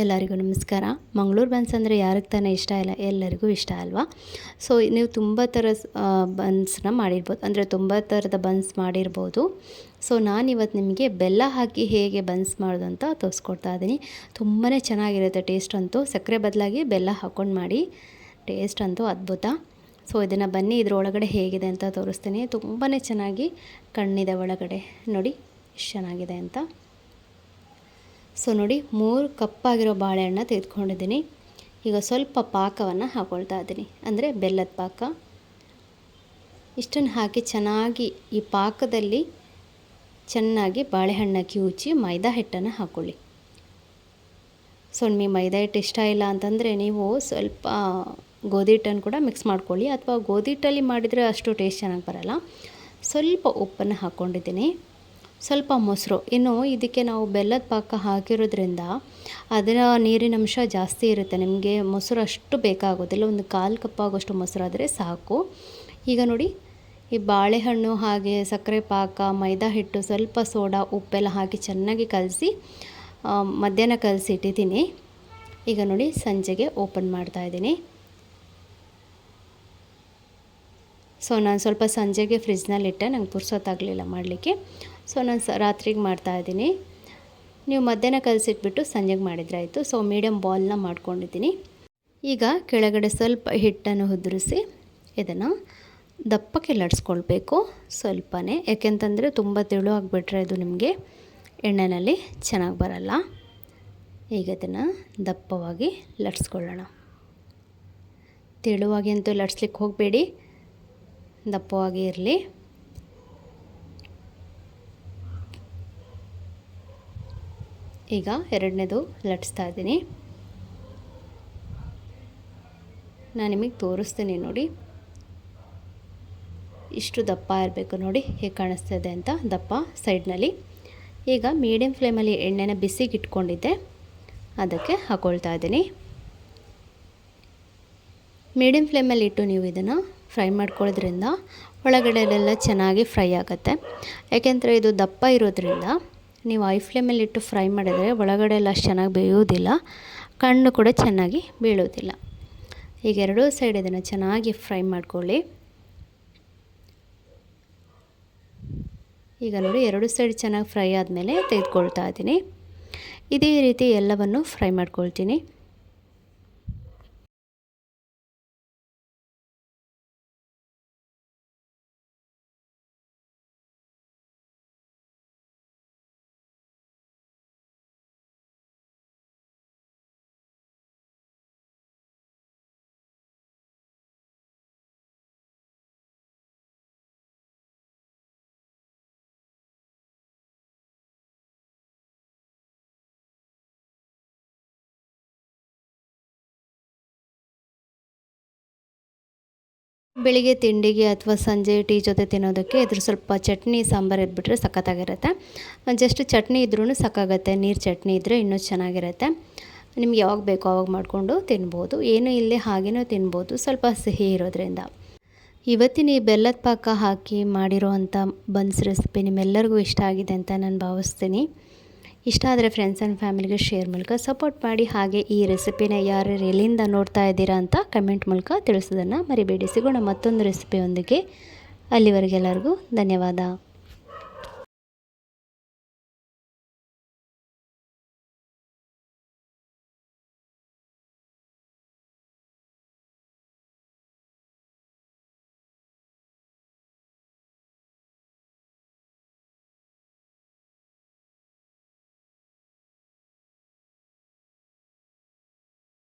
ಎಲ್ಲರಿಗೂ ನಮಸ್ಕಾರ. ಮಂಗಳೂರು ಬನ್ಸ್ ಅಂದರೆ ಯಾರಿಗೆ ತಾನೇ ಇಷ್ಟ ಇಲ್ಲ, ಎಲ್ಲರಿಗೂ ಇಷ್ಟ ಅಲ್ವಾ? ಸೊ ನೀವು ತುಂಬ ಥರ ಬನ್ಸ್ನ ಮಾಡಿರ್ಬೋದು, ಅಂದರೆ ತುಂಬ ಥರದ ಬನ್ಸ್ ಮಾಡಿರ್ಬೋದು. ಸೊ ನಾನಿವತ್ತು ನಿಮಗೆ ಬೆಲ್ಲ ಹಾಕಿ ಹೇಗೆ ಬನ್ಸ್ ಮಾಡೋದು ಅಂತ ತೋರಿಸ್ಕೊಡ್ತಾ ಇದ್ದೀನಿ ತುಂಬಾ ಚೆನ್ನಾಗಿರುತ್ತೆ ಟೇಸ್ಟ್ ಅಂತೂ. ಸಕ್ಕರೆ ಬದಲಾಗಿ ಬೆಲ್ಲ ಹಾಕ್ಕೊಂಡು ಮಾಡಿ ಟೇಸ್ಟ್ ಅಂತೂ ಅದ್ಭುತ. ಸೊ ಇದನ್ನು ಬನ್ನಿ ಇದರೊಳಗಡೆ ಹೇಗಿದೆ ಅಂತ ತೋರಿಸ್ತೀನಿ. ತುಂಬಾ ಚೆನ್ನಾಗಿ ಕಣ್ಣಿದೆ ಒಳಗಡೆ. ನೋಡಿ ಎಷ್ಟು ಚೆನ್ನಾಗಿದೆ ಅಂತ. ಸೊ ನೋಡಿ, ಮೂರು ಕಪ್ಪಾಗಿರೋ ಬಾಳೆಹಣ್ಣು ತೆಗೆದುಕೊಂಡಿದ್ದೀನಿ. ಈಗ ಸ್ವಲ್ಪ ಪಾಕವನ್ನು ಹಾಕ್ಕೊಳ್ತಾ ಇದ್ದೀನಿ. ಅಂದರೆ ಬೆಲ್ಲದ ಪಾಕ. ಇಷ್ಟನ್ನು ಹಾಕಿ ಚೆನ್ನಾಗಿ ಈ ಪಾಕದಲ್ಲಿ ಚೆನ್ನಾಗಿ ಬಾಳೆಹಣ್ಣು ಕಿವುಚಿ ಮೈದಾ ಹಿಟ್ಟನ್ನು ಹಾಕ್ಕೊಳ್ಳಿ ಸೊ ಮೈದಾ ಹಿಟ್ಟು ಇಷ್ಟ ಇಲ್ಲ ಅಂತಂದರೆ ನೀವು ಸ್ವಲ್ಪ ಗೋಧಿ ಹಿಟ್ಟನ್ನು ಕೂಡ ಮಿಕ್ಸ್ ಮಾಡ್ಕೊಳ್ಳಿ. ಅಥವಾ ಗೋಧಿ ಹಿಟ್ಟಲ್ಲಿ ಮಾಡಿದರೆ ಅಷ್ಟು ಟೇಸ್ಟ್ ಚೆನ್ನಾಗಿ ಬರಲ್ಲ. ಸ್ವಲ್ಪ ಉಪ್ಪನ್ನು ಹಾಕ್ಕೊಂಡಿದ್ದೀನಿ ಸ್ವಲ್ಪ ಮೊಸರು. ಇನ್ನು ಇದಕ್ಕೆ ನಾವು ಬೆಲ್ಲದ ಪಾಕ ಹಾಕಿರೋದ್ರಿಂದ ಅದರ ನೀರಿನಂಶ ಜಾಸ್ತಿ ಇರುತ್ತೆ. ನಿಮಗೆ ಮೊಸರು ಅಷ್ಟು ಬೇಕಾಗೋದಿಲ್ಲ. ಒಂದು ಕಾಲು ಕಪ್ ಆಗೋಷ್ಟು ಮೊಸರಾದರೆ ಸಾಕು. ಈಗ ನೋಡಿ, ಈ ಬಾಳೆಹಣ್ಣು ಹಾಗೆ ಸಕ್ಕರೆ ಪಾಕ, ಮೈದಾ ಹಿಟ್ಟು, ಸ್ವಲ್ಪ ಸೋಡಾ, ಉಪ್ಪೆಲ್ಲ ಹಾಕಿ ಚೆನ್ನಾಗಿ ಕಲಸಿ ಮಧ್ಯಾಹ್ನ ಕಲಸಿ ಇಟ್ಟಿದ್ದೀನಿ ಈಗ ನೋಡಿ, ಸಂಜೆಗೆ ಓಪನ್ ಮಾಡ್ತಾಯಿದ್ದೀನಿ ಸೊ, ನಾನು ಸ್ವಲ್ಪ ಸಂಜೆಗೆ ಫ್ರಿಜ್ನಲ್ಲಿಟ್ಟೆ ನಂಗೆ ಪುರ್ಸೊತ್ತಾಗಲಿಲ್ಲ ಮಾಡಲಿಕ್ಕೆ. ಸೊ ನಾನು ಸ ರಾತ್ರಿಗೆ ಮಾಡ್ತಾಯಿದ್ದೀನಿ ನೀವು ಮಧ್ಯಾಹ್ನ ಕಲಸಿಟ್ಬಿಟ್ಟು ಸಂಜೆಗೆ ಮಾಡಿದ್ರಾಯಿತು. ಸೊ ಮೀಡಿಯಮ್ ಬಾಲ್ನ ಮಾಡ್ಕೊಂಡಿದ್ದೀನಿ. ಈಗ ಕೆಳಗಡೆ ಸ್ವಲ್ಪ ಹಿಟ್ಟನ್ನು ಉದುರಿಸಿ ಇದನ್ನು ದಪ್ಪಕ್ಕೆ ಲಡ್ಸ್ಕೊಳ್ಬೇಕು ಸ್ವಲ್ಪನೇ. ಯಾಕೆಂತಂದರೆ ತುಂಬ ತೆಳು ಆಗಿಬಿಟ್ರೆ ಇದು ನಿಮಗೆ ಎಣ್ಣೆಯಲ್ಲಿ ಚೆನ್ನಾಗಿ ಬರಲ್ಲ. ಈಗ ಇದನ್ನು ದಪ್ಪವಾಗಿ ಲಟ್ಸ್ಕೊಳ್ಳೋಣ. ತೆಳುವಾಗಿ ಅಂತೂ ಲಟ್ಸ್ಲಿಕ್ಕೆ ಹೋಗಬೇಡಿ. ದಪ್ಪವಾಗಿ ಇರಲಿ. ಈಗ ಎರಡನೇದು ಲಟ್ಸ್ತಾ ಇದ್ದೀನಿ. ನಾನು ನಿಮಗೆ ತೋರಿಸ್ತೀನಿ ನೋಡಿ. ಇಷ್ಟು ದಪ್ಪ ಇರಬೇಕು ನೋಡಿ, ಹೇಗೆ ಕಾಣಿಸ್ತಾ ಇದೆ ಅಂತ ದಪ್ಪ ಸೈಡ್ನಲ್ಲಿ. ಈಗ ಮೀಡಿಯಮ್ ಫ್ಲೇಮಲ್ಲಿ ಎಣ್ಣೆನ ಬಿಸಿಗೆ ಇಟ್ಕೊಂಡಿದ್ದೆ ಅದಕ್ಕೆ ಹಾಕೊಳ್ತಾ ಇದ್ದೀನಿ. ಮೀಡಿಯಮ್ ಫ್ಲೇಮಲ್ಲಿ ಇಟ್ಟು ನೀವು ಇದನ್ನು ಫ್ರೈ ಮಾಡ್ಕೊಳ್ಳೋದ್ರಿಂದ ಒಳಗಡೆಲೆಲ್ಲ ಚೆನ್ನಾಗಿ ಫ್ರೈ ಆಗುತ್ತೆ. ಯಾಕೆಂದರೆ ಇದು ದಪ್ಪ ಇರೋದ್ರಿಂದ ನೀವು ಐ ಫ್ಲೇಮಲ್ಲಿ ಇಟ್ಟು ಫ್ರೈ ಮಾಡಿದರೆ ಒಳಗಡೆ ಎಲ್ಲ ಅಷ್ಟು ಚೆನ್ನಾಗಿ ಬೇಯೋದಿಲ್ಲ, ಕಣ್ಣು ಕೂಡ ಚೆನ್ನಾಗಿ ಬೀಳೋದಿಲ್ಲ. ಈಗ ಎರಡೂ ಸೈಡ್ ಇದನ್ನು ಚೆನ್ನಾಗಿ ಫ್ರೈ ಮಾಡ್ಕೊಳ್ಳಿ. ಈಗ ನೋಡಿ ಎರಡು ಸೈಡ್ ಚೆನ್ನಾಗಿ ಫ್ರೈ ಆದಮೇಲೆ ತೆಗೆದುಕೊಳ್ತಾ ಇದ್ದೀನಿ. ಇದೇ ರೀತಿ ಎಲ್ಲವನ್ನು ಫ್ರೈ ಮಾಡ್ಕೊಳ್ತೀನಿ. ಬೆಳಿಗ್ಗೆ ತಿಂಡಿಗೆ ಅಥವಾ ಸಂಜೆ ಟೀ ಜೊತೆ ತಿನ್ನೋದಕ್ಕೆ ಇದ್ರ ಸ್ವಲ್ಪ ಚಟ್ನಿ, ಸಾಂಬಾರು ಇದ್ಬಿಟ್ರೆ ಸಖತ್ತಾಗಿರುತ್ತೆ. ಜಸ್ಟ್ ಚಟ್ನಿ ಇದ್ರೂ ಸಾಕಾಗತ್ತೆ ನೀರು ಚಟ್ನಿ ಇದ್ದರೆ ಇನ್ನೂ ಚೆನ್ನಾಗಿರುತ್ತೆ. ನಿಮ್ಗೆ ಯಾವಾಗ ಬೇಕೋ ಅವಾಗ ಮಾಡಿಕೊಂಡು ತಿನ್ಬೋದು. ಏನೂ ಇಲ್ಲೇ ಹಾಗೇನೂ ತಿನ್ಬೋದು. ಸ್ವಲ್ಪ ಸಿಹಿ ಇರೋದ್ರಿಂದ. ಇವತ್ತಿನ ಈ ಬೆಲ್ಲದ ಪಾಕ ಹಾಕಿ ಮಾಡಿರೋ ಅಂಥ ಬನ್ಸ್ ರೆಸಿಪಿ ನಿಮ್ಮೆಲ್ಲರಿಗೂ ಇಷ್ಟ ಆಗಿದೆ ಅಂತ ನಾನು ಭಾವಿಸ್ತೀನಿ. ಇಷ್ಟ ಆದರೆ ಫ್ರೆಂಡ್ಸ್ ಆ್ಯಂಡ್ ಫ್ಯಾಮಿಲಿಗೆ ಶೇರ್ ಮೂಲಕ ಸಪೋರ್ಟ್ ಮಾಡಿ, ಹಾಗೆ ಈ ರೆಸಿಪಿನ ಯಾರು ಎಲ್ಲಿಂದ ನೋಡ್ತಾ ಇದ್ದೀರಾ ಅಂತ ಕಮೆಂಟ್ ಮೂಲಕ ತಿಳಿಸೋದನ್ನು ಮರಿಬೇಡಿ ಸಿಗೋಣ ಮತ್ತೊಂದು ರೆಸಿಪಿಯೊಂದಿಗೆ ಅಲ್ಲಿವರೆಗೆಲ್ಲರಿಗೂ ಧನ್ಯವಾದ.